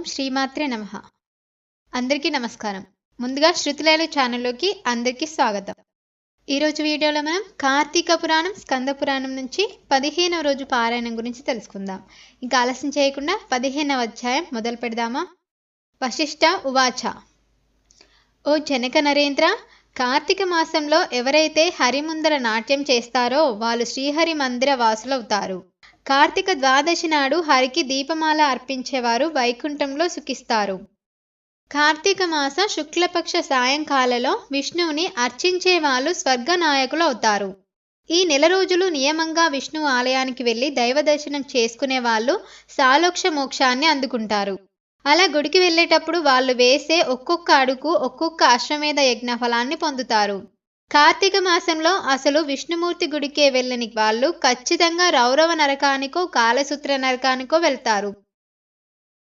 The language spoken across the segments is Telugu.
ఓం శ్రీమాత్రే నమ. అందరికీ నమస్కారం. ముందుగా శృతిలేలు ఛానల్లోకి అందరికీ స్వాగతం. ఈరోజు వీడియోలో మనం కార్తీక పురాణం స్కంద పురాణం నుంచి పదిహేనవ రోజు పారాయణం గురించి తెలుసుకుందాం. ఇంకా ఆలస్యం చేయకుండా పదిహేనవ అధ్యాయం మొదలు పెడదామా? వశిష్ట ఉవాచ. ఓ జనక నరేంద్ర కార్తీక మాసంలో ఎవరైతే హరి ముందర నాట్యం చేస్తారో వాళ్ళు శ్రీహరి మందిర వాసులవుతారు. కార్తీక ద్వాదశి నాడు హరికి దీపమాల అర్పించేవారు వైకుంఠంలో సుఖిస్తారు. కార్తీక మాస శుక్లపక్ష సాయంకాలలో విష్ణువుని అర్చించే వాళ్ళు స్వర్గనాయకులు అవుతారు. ఈ నెల రోజులు నియమంగా విష్ణు ఆలయానికి వెళ్ళి దైవ దర్శనం చేసుకునే వాళ్ళు సాలోక్ష మోక్షాన్ని అందుకుంటారు. అలా గుడికి వెళ్ళేటప్పుడు వాళ్ళు వేసే ఒక్కొక్క అడుగు ఒక్కొక్క అశ్వమేధ యజ్ఞ ఫలాన్ని పొందుతారు. కార్తీక మాసంలో అసలు విష్ణుమూర్తి గుడికే వెళ్ళని వాళ్ళు ఖచ్చితంగా రౌరవ నరకానికో కాలసూత్ర నరకానికో వెళ్తారు.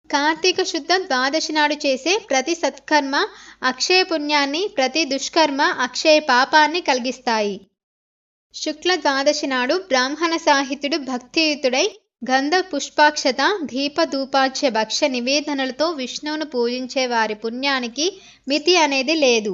కార్తీక శుద్ధ ద్వాదశి నాడు చేసే ప్రతి సత్కర్మ అక్షయ పుణ్యాన్ని ప్రతి దుష్కర్మ అక్షయ పాపాన్ని కలిగిస్తాయి. శుక్ల ద్వాదశి నాడు బ్రాహ్మణ సాహిత్యుడు భక్తియుతుడై గంధ పుష్పాక్షత దీపధూపాక్ష భక్ష నివేదనలతో విష్ణువును పూజించే వారి పుణ్యానికి మితి అనేది లేదు.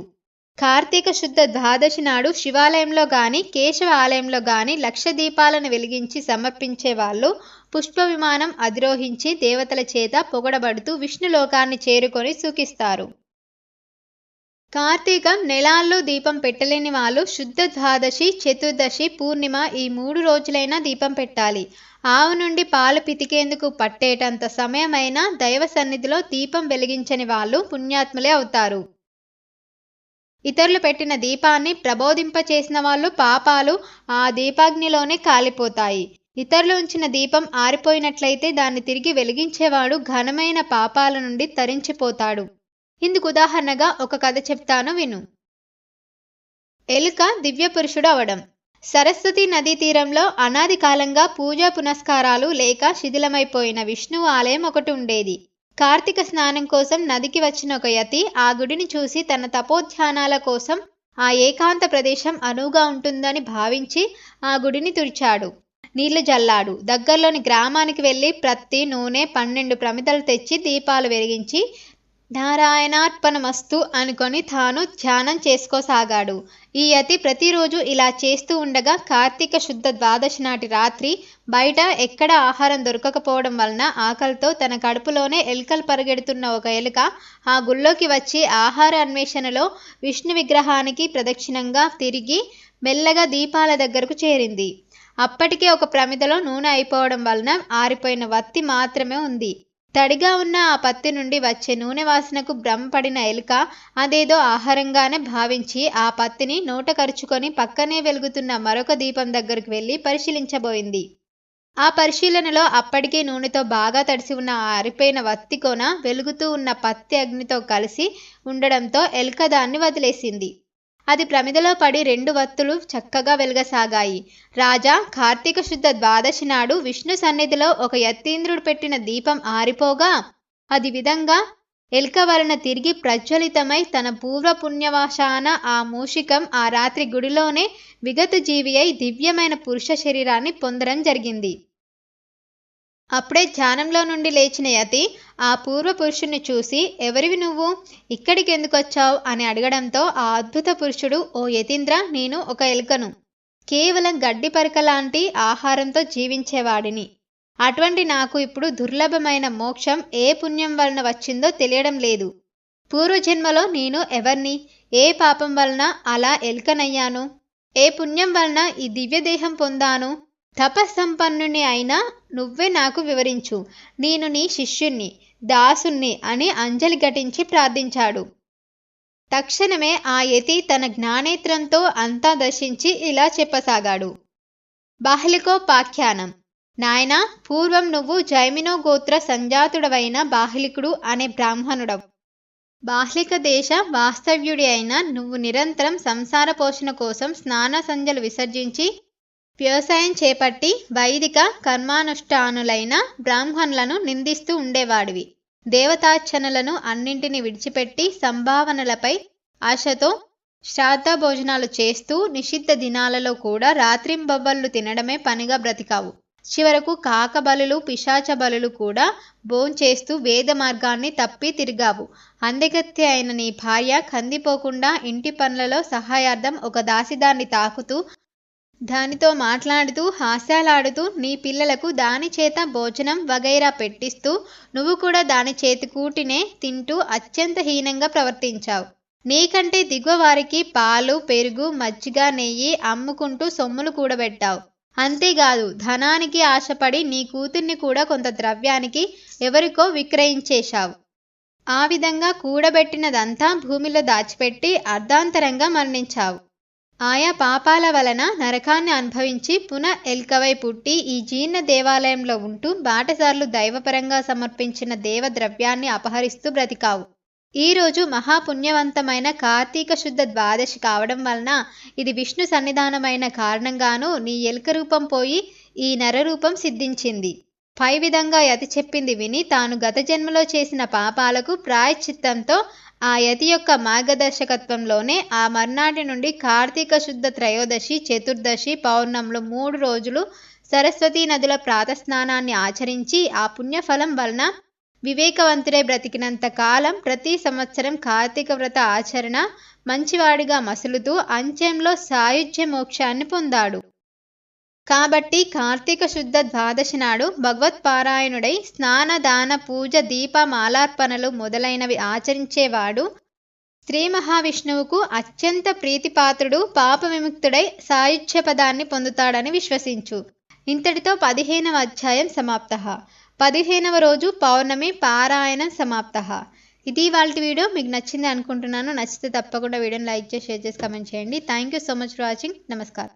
కార్తీక శుద్ధ ద్వాదశి నాడు శివాలయంలో గాని కేశవ ఆలయంలో గాని లక్ష దీపాలను వెలిగించి సమర్పించే వాళ్ళు పుష్ప విమానం అధిరోహించి దేవతల చేత పొగడబడుతూ విష్ణులోకాన్ని చేరుకొని సూకిస్తారు కార్తీకం నెలాల్లో దీపం పెట్టలేని వాళ్ళు శుద్ధ ద్వాదశి చతుర్దశి పూర్ణిమ ఈ మూడు రోజులైనా దీపం పెట్టాలి. ఆవు నుండి పాలు పితికేందుకు పట్టేటంత సమయమైనా దైవ సన్నిధిలో దీపం వెలిగించని వాళ్ళు పుణ్యాత్ములే అవుతారు. ఇతరులు పెట్టిన దీపాన్ని ప్రబోధింపచేసిన వాళ్ళు పాపాలు ఆ దీపాగ్నిలోనే కాలిపోతాయి. ఇతరులు ఉంచిన దీపం ఆరిపోయినట్లయితే దాన్ని తిరిగి వెలిగించేవాడు ఘనమైన పాపాల నుండి తరించిపోతాడు. ఇందుకు ఉదాహరణగా ఒక కథ చెప్తాను విను. ఎలుక దివ్య పురుషుడు అవడం. సరస్వతి నదీ తీరంలో అనాది కాలంగా పూజా పునస్కారాలు లేక శిథిలమైపోయిన విష్ణువు ఆలయం ఒకటి ఉండేది. కార్తీక స్నానం కోసం నదికి వచ్చిన ఒక యతి ఆ గుడిని చూసి తన తపోధ్యానాల కోసం ఆ ఏకాంత ప్రదేశం అనువుగా ఉంటుందని భావించి ఆ గుడిని తుడిచాడు. నీళ్ళు జల్లాడు. దగ్గరలోని గ్రామానికి వెళ్ళి ప్రత్తి నూనె పన్నెండు ప్రమిదలు తెచ్చి దీపాలు వెలిగించి నారాయణార్పణమస్తు అనుకొని తాను ధ్యానం చేసుకోసాగాడు. ఈ యతి ప్రతిరోజు ఇలా చేస్తూ ఉండగా కార్తీక శుద్ధ ద్వాదశి నాటి రాత్రి బయట ఎక్కడ ఆహారం దొరకకపోవడం వలన ఆకలితో తన కడుపులోనే ఎలుకలు పరిగెడుతున్న ఒక ఎలుక ఆ గుళ్ళోకి వచ్చి ఆహార అన్వేషణలో విష్ణు విగ్రహానికి ప్రదక్షిణంగా తిరిగి మెల్లగా దీపాల దగ్గరకు చేరింది. అప్పటికే ఒక ప్రమిదలో నూనె అయిపోవడం వలన ఆరిపోయిన వత్తి మాత్రమే ఉంది. తడిగా ఉన్న ఆ పత్తి నుండి వచ్చే నూనె వాసనకు భ్రమపడిన ఎలుక అదేదో ఆహారంగానే భావించి ఆ పత్తిని నోట కరుచుకొని పక్కనే వెలుగుతున్న మరొక దీపం దగ్గరికి వెళ్ళి పరిశీలించబోయింది. ఆ పరిశీలనలో అప్పటికే నూనెతో బాగా తడిసి ఉన్న ఆ అరిపోయిన వత్తి కొన వెలుగుతూ ఉన్న పత్తి అగ్నితో కలిసి ఉండడంతో ఎలుక దాన్ని వదిలేసింది. అది ప్రమిదలో పడి రెండు వత్తులు చక్కగా వెలగసాగాయి. రాజా కార్తీక శుద్ధ ద్వాదశి నాడు విష్ణు సన్నిధిలో ఒక యత్తీంద్రుడు పెట్టిన దీపం ఆరిపోగా అది విధంగా ఎల్కవలన తిరిగి ప్రజ్వలితమై తన పూర్వ పుణ్యవాశాన ఆ మూషికం ఆ రాత్రి గుడిలోనే విగత జీవి అయి దివ్యమైన పురుష శరీరాన్ని పొందడం జరిగింది. అప్పుడే ధ్యానంలో నుండి లేచిన యతి ఆ పూర్వ పురుషుణ్ణి చూసి ఎవరివి నువ్వు? ఇక్కడికి ఎందుకు వచ్చావు? అని అడగడంతో ఆ అద్భుత పురుషుడు ఓ యతీంద్ర నేను ఒక ఎలుకను. కేవలం గడ్డి పరిక లాంటి ఆహారంతో జీవించేవాడిని. అటువంటి నాకు ఇప్పుడు దుర్లభమైన మోక్షం ఏ పుణ్యం వలన వచ్చిందో తెలియడం లేదు. పూర్వజన్మలో నేను ఎవరిని? ఏ పాపం వలన అలా ఎలుకనయ్యాను? ఏ పుణ్యం వలన ఈ దివ్యదేహం పొందాను? తపస్సంపన్నుని అయినా నువ్వే నాకు వివరించు. నేను నీ శిష్యుణ్ణి దాసుణ్ణి అని అంజలి ఘటించి ప్రార్థించాడు. తక్షణమే ఆ యతి తన జ్ఞానేత్రంతో అంతా దర్శించి ఇలా చెప్పసాగాడు. బాహ్లికోపాఖ్యానం నాయనా పూర్వం నువ్వు జైమినో గోత్ర సంజాతుడవైన బాహ్లికుడు అనే బ్రాహ్మణుడవు. బాహ్లిక దేశ వాస్తవ్యుడి అయిన నువ్వు నిరంతరం సంసార పోషణ కోసం స్నాన సంజలు విసర్జించి వ్యవసాయం చేపట్టి వైదిక కర్మానుష్ఠానులైన బ్రాహ్మణులను నిందిస్తూ ఉండేవాడివి. దేవతార్చనలను అన్నింటినీ విడిచిపెట్టి సంభావనలపై ఆశతో శ్రాద్ధ భోజనాలు చేస్తూ నిషిద్ధ దినాలలో కూడా రాత్రింబవ్వళ్ళు తినడమే పనిగా బ్రతికావు. చివరకు కాకబలులు పిశాచ బలులు కూడా భోంచేస్తూ వేద మార్గాన్ని తప్పి తిరిగావు. అందగత్య అయిన నీ భార్య కందిపోకుండా ఇంటి పనులలో సహాయార్థం ఒక దాసిదాన్ని తాకుతూ దానితో మాట్లాడుతూ హాస్యాలాడుతూ నీ పిల్లలకు దాని చేత భోజనం వగైరా పెట్టిస్తూ నువ్వు కూడా దాని చేతి కూటినే తింటూ అత్యంత హీనంగా ప్రవర్తించావు. నీకంటే దిగువ వారికి పాలు పెరుగు మజ్జిగ నెయ్యి అమ్ముకుంటూ సొమ్ములు కూడబెట్టావు. అంతేకాదు ధనానికి ఆశపడి నీ కూతుర్ని కూడా కొంత ద్రవ్యానికి ఎవరికో విక్రయించేశావు. ఆ విధంగా కూడబెట్టినదంతా భూమిలో దాచిపెట్టి అర్ధాంతరంగా మరణించావు. ఆయా పాపాల వలన నరకాన్ని అనుభవించి పునః ఎల్కవై పుట్టి ఈ జీర్ణ దేవాలయంలో ఉంటూ బాటసార్లు దైవపరంగా సమర్పించిన దేవ ద్రవ్యాన్ని అపహరిస్తూ బ్రతికావు. ఈ రోజు మహాపుణ్యవంతమైన కార్తీక శుద్ధ ద్వాదశి కావడం వలన ఇది విష్ణు సన్నిధానమైన కారణంగాను నీ ఎలుక రూపం పోయి ఈ నరరూపం సిద్ధించింది. పై విధంగా యతి చెప్పింది విని తాను గత జన్మలో చేసిన పాపాలకు ప్రాయశ్చిత్తంతో ఆ యతి యొక్క మార్గదర్శకత్వంలోనే ఆ మర్నాటి నుండి కార్తీక శుద్ధ త్రయోదశి చతుర్దశి పౌర్ణములు మూడు రోజులు సరస్వతీ నదుల ప్రాతస్నానాన్ని ఆచరించి ఆ పుణ్యఫలం వలన వివేకవంతుడే బ్రతికినంత కాలం ప్రతి సంవత్సరం కార్తీక వ్రత ఆచరణ మంచివాడిగా మసులుతూ అంత్యంలో సాయుధ్య మోక్షాన్ని పొందాడు. కాబట్టి కార్తీక శుద్ధ ద్వాదశి నాడు భగవత్పారాయణుడై స్నాన దాన పూజ దీప మాలార్పణలు మొదలైనవి ఆచరించేవాడు. శ్రీ మహావిష్ణువుకు అత్యంత ప్రీతిపాత్రుడు పాప విముక్తుడై సాయుధ్య పదాన్ని పొందుతాడని విశ్వసించు. ఇంతటితో పదిహేనవ అధ్యాయం సమాప్త. పదిహేనవ రోజు పౌర్ణమి పారాయణం సమాప్త. ఇది వాళ్ళ వీడియో మీకు నచ్చింది అనుకుంటున్నాను. నచ్చితే తప్పకుండా వీడియోని లైక్ చేసి షేర్ చేసి కమెంట్ చేయండి. Thank you so much for watching నమస్కారం.